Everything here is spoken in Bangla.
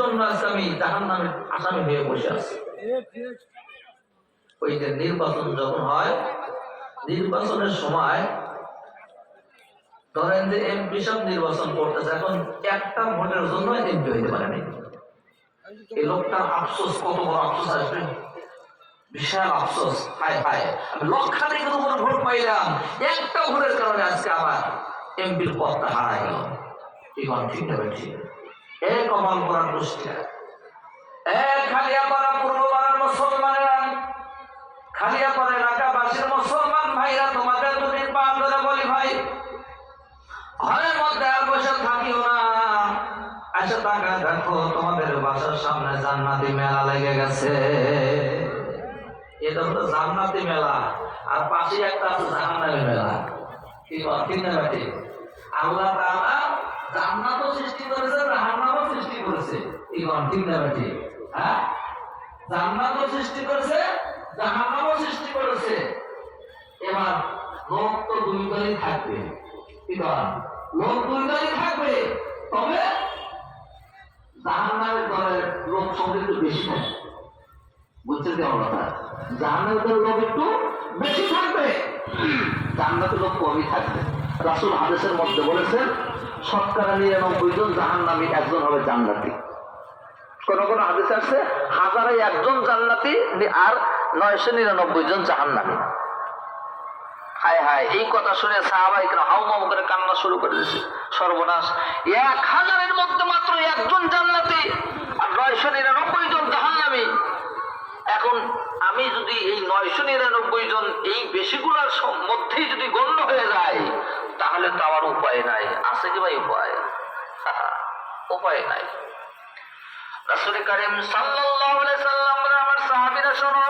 আজকে আমি জাহান নামের আসামি হয়ে বসে আছি। ওই যে নির্বাচন যখন হয়, নির্বাচনের সময় ধরেন যে এমপি সব নির্বাচন করতেছে, এখন একটা ভোটের জন্য এমপি হইতে পারেনি এই লোকটার আফসোস, কত বড় আফসোস আসবে? বিশাল আফসোস, হায় হায়। আমি লক্ষাধিকের উপরে ভোট পাইলাম, একটা ভোটের কারণে আজকে আমার এমপির পদটা হারাই গেল। কি ঠিক না ঠিক এ কমাল করার গোষ্ঠীরা খালিয়াপাড়া পূর্বপাড়ার মুসলমানেরা খালিয়াপাড়া এলাকাবাসীর মুসলমান ভাইরা, তোমাদের দুদিন পা ধরে বলি ভাই। ঘরের মধ্যে আর বসে থাকিও না। আচ্ছা টাকা দেখো, তোমাদের বাসার সামনে জান্নাতি মেলা লেগে গেছে। এটা হলো জান্নাতি মেলা, আর পাশে একটা আছে জাহান্নামী মেলা। কি বল ঠিক না ঠিক আল্লাহ তাআলা করেছে জাহান্নামও করেছে বল ঠিক না ঠিক হ্যাঁ? জান্নাতও সৃষ্টি করেছে, জাহান্নামও সৃষ্টি করেছে। এবার লোক তো দুই দলই থাকবে। বল লোক দুই দলই থাকবে, তবে জাহান্নামের দলের লোক সংখ্যা একটু বেশি থাকবে বুঝতে দেওয়া কথা? জাহান্নামের দলের লোক একটু বেশি থাকবে। জান্নাতের লোক কমই থাকবে। রাসুল হাদিসের মধ্যে বলেছেন শতকরা জন জাহান্নামী, একজন হবে জান্নাতি। আছে, হাজারে একজন জান্নাতি আর নয়শো নিরানব্বই জন জাহান্নামী। হায় হায়, এই কথা শুনে সাহাবাই হাউ মাউ করে কান্না শুরু করে দিয়েছে সর্বনাশ, এক হাজারের মধ্যে মাত্র একজন জান্নাতি আর নয়শো নিরানব্বই জন জাহান্নামী। এখন আমি যদি এই নয়শো নিরানব্বই জন, এই বেশিগুলোর ভাই উপায়। উপায় নাই। রাসুল করিম সাল্লাল্লাহু আলাইহি সাল্লাম আমার সাহাবীরা শোনো